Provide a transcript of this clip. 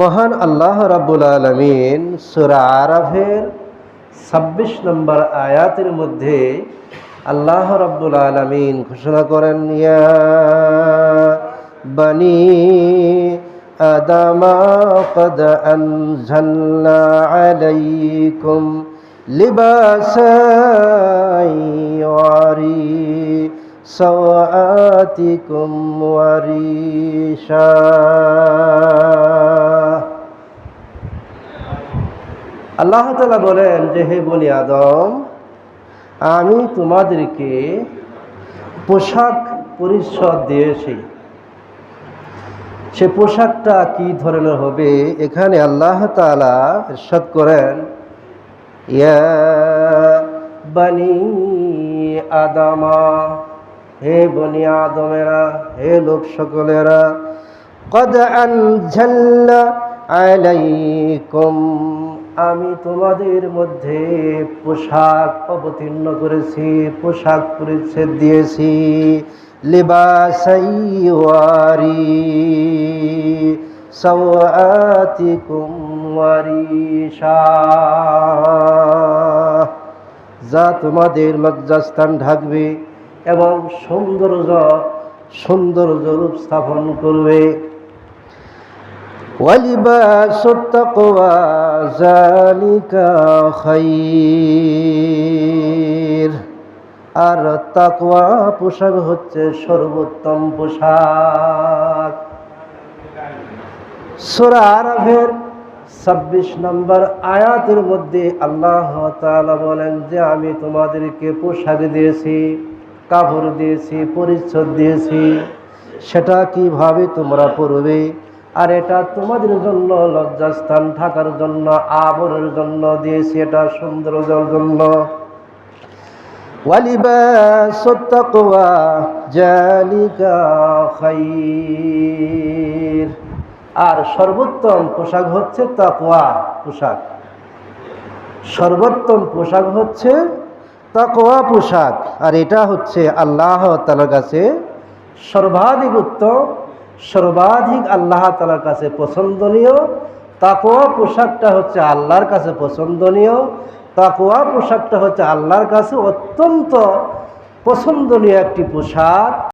মহান আল্লাহ রাব্বুল আলমিন সুরা আরাফের ছাব্বিশ নম্বর আয়াতের মধ্যে আল্লাহ রাব্বুল আলমিন ঘোষণা করেন ইয়া বানি আদামা قد أنزلنا عليكم لباسا يواري سوآتكم وريشا আল্লাহ তালা বলেন যে, হে বনি আদম, আমি তোমাদেরকে পোশাক পরিচ্ছদ দিয়েছি। সে পোশাকটা কি ধরনের হবে? এখানে আল্লাহ তালা ইরশাদ করেন, ইয়া বানি আদামা, হে বনি আদমেরা, হে লোক সকলেরা, কদ আনঝাল্লা আলাইকুম। আমি তোমাদের মধ্যে পোশাক অবতীর্ণ করেছি, পোশাক পরিচ্ছেদ দিয়েছি। লিবাসাইওয়ারি সওয়াতিকুম ওয়ারিশা। যা তোমাদের লজ্জাস্থান ঢাকবে এবং সৌন্দর্য সৌন্দর্য রূপ স্থাপন করবে। ولباس التقوى ذلك خير আর তাকওয়া পোশাক হচ্ছে সর্বোত্তম পোশাক সূরা আরাফের ছাব্বিশ নম্বর আয়াতের মধ্যে আল্লাহ তাআলা বলেন যে আমি তোমাদেরকে পোশাক দিয়েছি কাপড় দিয়েছি পরিচ্ছদ দিয়েছি সেটা কিভাবে তোমরা পড়বে আর এটা তোমাদের জন্য, লজ্জাস্থান থাকার জন্য, আবরের জন্য, দিয়েছি এটা সৌন্দর্যের জন্য। আর সর্বোত্তম পোশাক হচ্ছে তাকওয়া, পোশাক। সর্বোত্তম পোশাক হচ্ছে তাকওয়া পোশাক। আর এটা হচ্ছে আল্লাহ তালার কাছে সর্বাধিক উত্তম সর্বাধিক আল্লাহ তালার কাছে পছন্দনীয়। তাকোয়া পোশাকটা হচ্ছে আল্লাহর কাছে পছন্দনীয়। তাকোয়া পোশাকটা হচ্ছে আল্লাহর কাছে অত্যন্ত পছন্দনীয় একটি পোশাক।